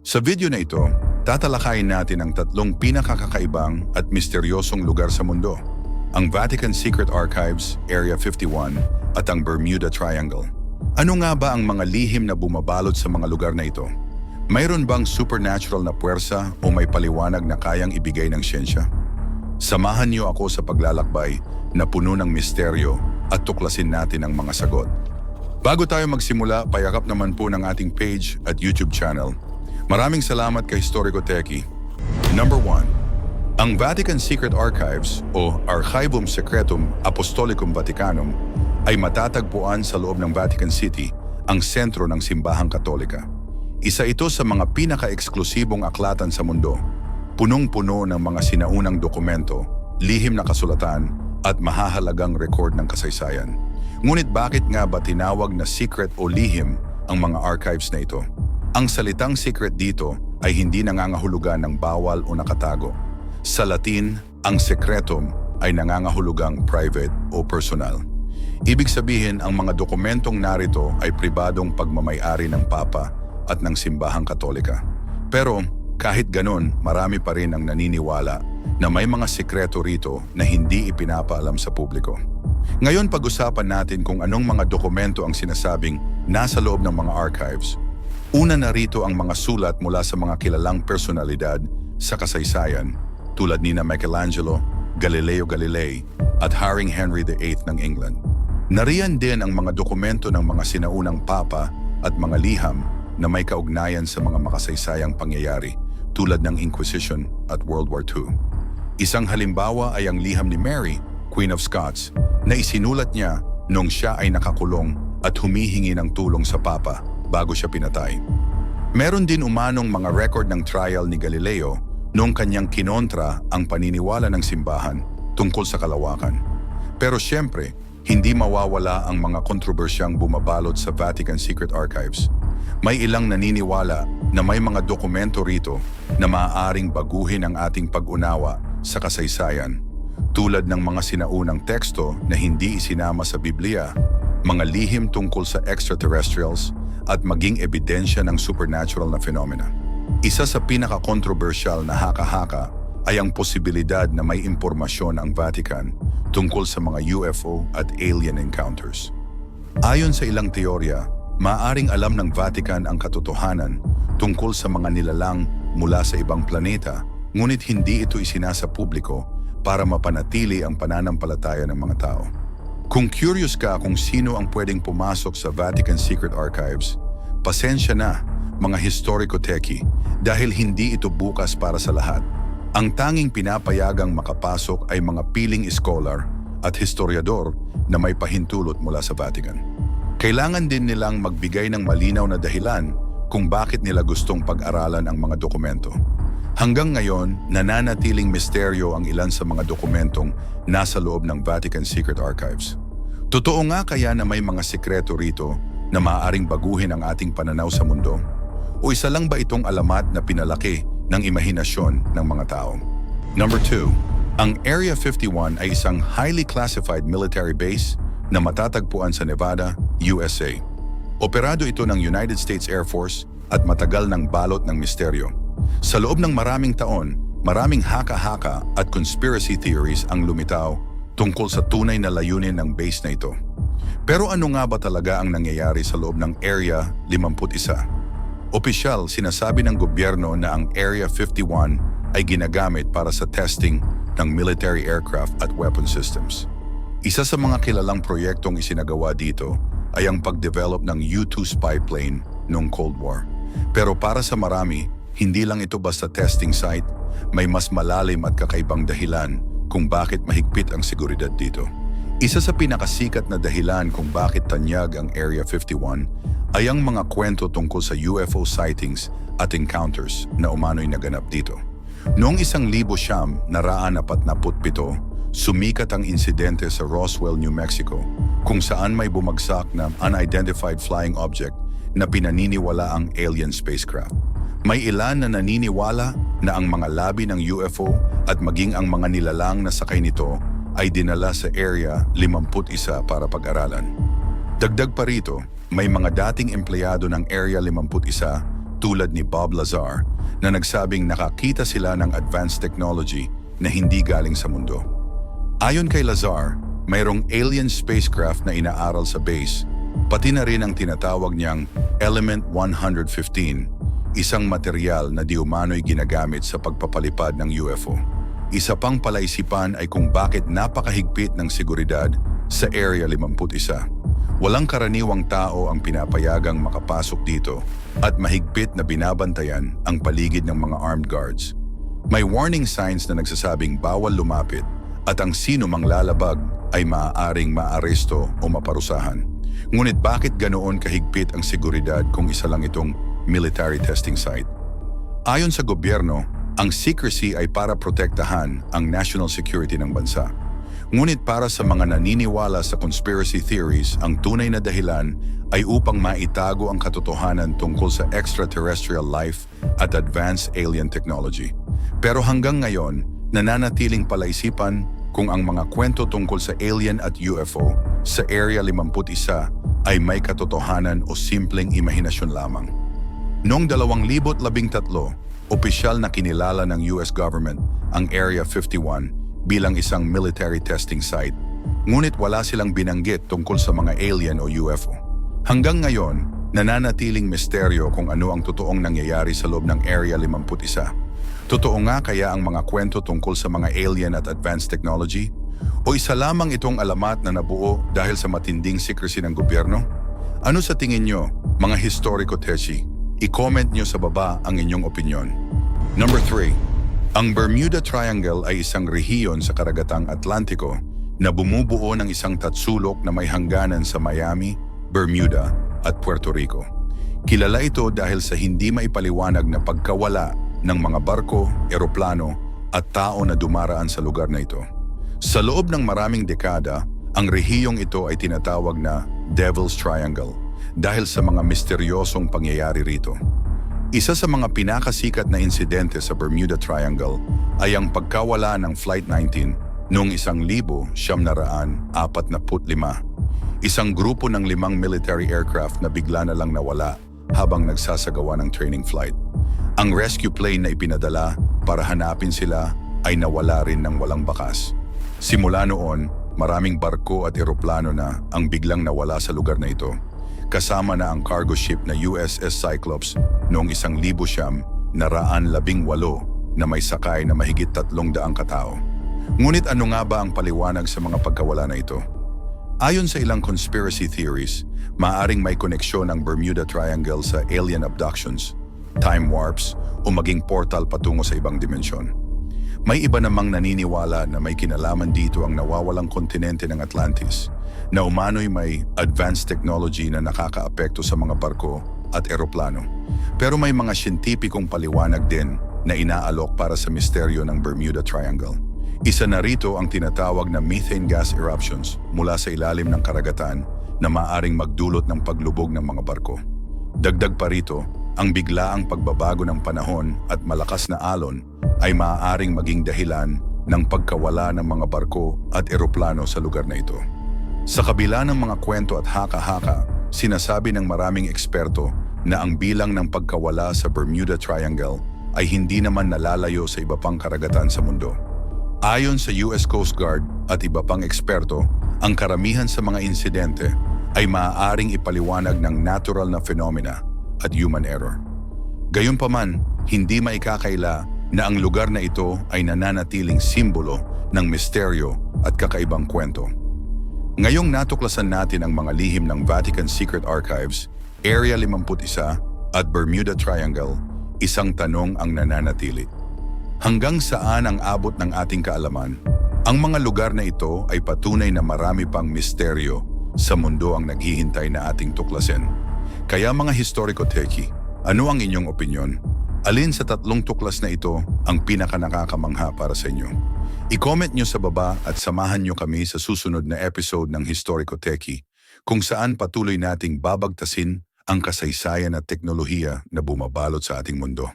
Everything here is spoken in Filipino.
Sa video na ito, tatalakayin natin ang tatlong pinakakakaibang at misteryosong lugar sa mundo. Ang Vatican Secret Archives, Area 51, at ang Bermuda Triangle. Ano nga ba ang mga lihim na bumabalot sa mga lugar na ito? Mayroon bang supernatural na puwersa o may paliwanag na kayang ibigay ng siyensya? Samahan niyo ako sa paglalakbay na puno ng misteryo at tuklasin natin ang mga sagot. Bago tayo magsimula, payakap naman po ng ating page at YouTube channel. Maraming salamat kay Historico Teki. Number 1. Ang Vatican Secret Archives o Archivum Secretum Apostolicum Vaticanum ay matatagpuan sa loob ng Vatican City, ang sentro ng simbahang katolika. Isa ito sa mga pinaka-eksklusibong aklatan sa mundo. Punong-puno ng mga sinaunang dokumento, lihim na kasulatan, at mahahalagang record ng kasaysayan. Ngunit bakit nga ba tinawag na secret o lihim ang mga archives na ito? Ang salitang secret dito ay hindi nangangahulugan ng bawal o nakatago. Sa Latin, ang secretum ay nangangahulugang private o personal. Ibig sabihin, ang mga dokumentong narito ay pribadong pagmamayari ng Papa at ng Simbahang Katolika. Pero kahit ganon, marami pa rin ang naniniwala na may mga sekreto rito na hindi ipinapaalam sa publiko. Ngayon pag-usapan natin kung anong mga dokumento ang sinasabing nasa loob ng mga archives. Una na rito ang mga sulat mula sa mga kilalang personalidad sa kasaysayan tulad ni na Michelangelo, Galileo Galilei at Haring Henry VIII ng England. Nariyan din ang mga dokumento ng mga sinaunang papa at mga liham na may kaugnayan sa mga makasaysayang pangyayari tulad ng Inquisition at World War II. Isang halimbawa ay ang liham ni Mary, Queen of Scots, na isinulat niya nung siya ay nakakulong at humihingi ng tulong sa Papa bago siya pinatay. Meron din umanong mga record ng trial ni Galileo noong kanyang kinontra ang paniniwala ng simbahan tungkol sa kalawakan. Pero siyempre, hindi mawawala ang mga kontrobersyang bumabalot sa Vatican Secret Archives. May ilang naniniwala na may mga dokumento rito na maaaring baguhin ang ating pag-unawa sa kasaysayan, tulad ng mga sinaunang teksto na hindi isinama sa Biblia, mga lihim tungkol sa extraterrestrials, at maging ebidensya ng supernatural na phenomena. Isa sa pinaka-controversial na haka-haka ay ang posibilidad na may impormasyon ang Vatican tungkol sa mga UFO at alien encounters. Ayon sa ilang teorya, maaring alam ng Vatican ang katotohanan tungkol sa mga nilalang mula sa ibang planeta, ngunit hindi ito isinasa publiko para mapanatili ang pananampalataya ng mga tao. Kung curious ka kung sino ang pwedeng pumasok sa Vatican Secret Archives, pasensya na, mga historiko teki, dahil hindi ito bukas para sa lahat. Ang tanging pinapayagang makapasok ay mga piling scholar at historiador na may pahintulot mula sa Vatican. Kailangan din nilang magbigay ng malinaw na dahilan kung bakit nila gustong pag-aralan ang mga dokumento. Hanggang ngayon, nananatiling misteryo ang ilan sa mga dokumentong nasa loob ng Vatican Secret Archives. Totoo nga kaya na may mga sikreto rito na maaaring baguhin ang ating pananaw sa mundo? O isa lang ba itong alamat na pinalaki ng imahinasyon ng mga tao? Number 2. Ang Area 51 ay isang highly classified military base na matatagpuan sa Nevada, USA. Operado ito ng United States Air Force at matagal ng balot ng misteryo. Sa loob ng maraming taon, maraming haka-haka at conspiracy theories ang lumitaw tungkol sa tunay na layunin ng base na ito. Pero ano nga ba talaga ang nangyayari sa loob ng Area 51? Opisyal, sinasabi ng gobyerno na ang Area 51 ay ginagamit para sa testing ng military aircraft at weapon systems. Isa sa mga kilalang proyektong isinagawa dito ay ang pag-develop ng U-2 spy plane noong Cold War. Pero para sa marami, hindi lang ito basta testing site, may mas malalim at kakaibang dahilan kung bakit mahigpit ang seguridad dito. Isa sa pinakasikat na dahilan kung bakit tanyag ang Area 51 ay ang mga kwento tungkol sa UFO sightings at encounters na umano'y naganap dito. Noong isang libo siyam, naraan apat na putpito, sumikat ang insidente sa Roswell, New Mexico, kung saan may bumagsak na unidentified flying object na pinaniniwala ang alien spacecraft. May ilan na naniniwala na ang mga labi ng UFO at maging ang mga nilalang na sakay nito ay dinala sa Area 51 para pag-aralan. Dagdag pa rito, may mga dating empleyado ng Area 51 tulad ni Bob Lazar na nagsabing nakakita sila ng advanced technology na hindi galing sa mundo. Ayon kay Lazar, mayroong alien spacecraft na inaaral sa base, pati na rin ang tinatawag niyang Element 115, isang material na di umano'y ginagamit sa pagpapalipad ng UFO. Isa pang palaisipan ay kung bakit napakahigpit ng seguridad sa Area 51. Walang karaniwang tao ang pinapayagang makapasok dito at mahigpit na binabantayan ang paligid ng mga armed guards. May warning signs na nagsasabing bawal lumapit at ang sino mang lalabag ay maaaring maaresto o maparusahan. Ngunit bakit ganoon kahigpit ang seguridad kung isa lang itong military testing site? Ayon sa gobyerno, ang secrecy ay para protektahan ang national security ng bansa. Ngunit para sa mga naniniwala sa conspiracy theories, ang tunay na dahilan ay upang maitago ang katotohanan tungkol sa extraterrestrial life at advanced alien technology. Pero hanggang ngayon, nananatiling palaisipan kung ang mga kwento tungkol sa alien at UFO sa Area 51 ay may katotohanan o simpleng imahinasyon lamang. Noong 2013, opisyal na kinilala ng US government ang Area 51 bilang isang military testing site. Ngunit wala silang binanggit tungkol sa mga alien o UFO. Hanggang ngayon, nananatiling misteryo kung ano ang totoong nangyayari sa loob ng Area 51. Totoo nga kaya ang mga kwento tungkol sa mga alien at advanced technology? O isa lamang itong alamat na nabuo dahil sa matinding secrecy ng gobyerno? Ano sa tingin nyo, mga historiko teshi? I-comment nyo sa baba ang inyong opinion. Number 3. Ang Bermuda Triangle ay isang rehiyon sa karagatang Atlantiko na bumubuo ng isang tatsulok na may hangganan sa Miami, Bermuda at Puerto Rico. Kilala ito dahil sa hindi maipaliwanag na pagkawala ng mga barko, eroplano at tao na dumaraan sa lugar na ito. Sa loob ng maraming dekada, ang rehiyong ito ay tinatawag na Devil's Triangle dahil sa mga misteryosong pangyayari rito. Isa sa mga pinakasikat na insidente sa Bermuda Triangle ay ang pagkawala ng Flight 19 noong isang libo siyam na raan apat na put lima. Isang grupo ng limang military aircraft na bigla na lang nawala habang nagsasagawa ng training flight. Ang rescue plane na ipinadala para hanapin sila ay nawala rin ng walang bakas. Simula noon, maraming barko at eroplano na ang biglang nawala sa lugar na ito kasama na ang cargo ship na USS Cyclops noong isang libo siyam naraan labing walo na may sakay na mahigit tatlong daang katao. Ngunit ano nga ba ang paliwanag sa mga pagkawala na ito? Ayon sa ilang conspiracy theories, maaring may koneksyon ang Bermuda Triangle sa alien abductions, time warps o maging portal patungo sa ibang dimensyon. May iba namang naniniwala na may kinalaman dito ang nawawalang kontinente ng Atlantis, na umano'y may advanced technology na nakakaapekto sa mga barko at eroplano. Pero may mga siyentipikong paliwanag din na inaalok para sa misteryo ng Bermuda Triangle. Isa na rito ang tinatawag na methane gas eruptions mula sa ilalim ng karagatan na maaring magdulot ng paglubog ng mga barko. Dagdag pa rito, ang biglaang pagbabago ng panahon at malakas na alon ay maaaring maging dahilan ng pagkawala ng mga barko at eroplano sa lugar na ito. Sa kabila ng mga kwento at haka-haka, sinasabi ng maraming eksperto na ang bilang ng pagkawala sa Bermuda Triangle ay hindi naman nalalayo sa iba pang karagatan sa mundo. Ayon sa US Coast Guard at iba pang eksperto, ang karamihan sa mga insidente ay maaaring ipaliwanag ng natural na phenomena at human error. Gayunpaman, hindi maikakaila na ang lugar na ito ay nananatiling simbolo ng misteryo at kakaibang kwento. Ngayong natuklasan natin ang mga lihim ng Vatican Secret Archives, Area 51 at Bermuda Triangle, isang tanong ang nananatili. Hanggang saan ang abot ng ating kaalaman? Ang mga lugar na ito ay patunay na marami pang misteryo sa mundo ang naghihintay na ating tuklasin. Kaya mga historiko teki, ano ang inyong opinyon? Alin sa tatlong tuklas na ito ang pinaka nakakamangha para sa inyo? I-comment nyo sa baba at samahan nyo kami sa susunod na episode ng Historiko Teki kung saan patuloy nating babagtasin ang kasaysayan at teknolohiya na bumabalot sa ating mundo.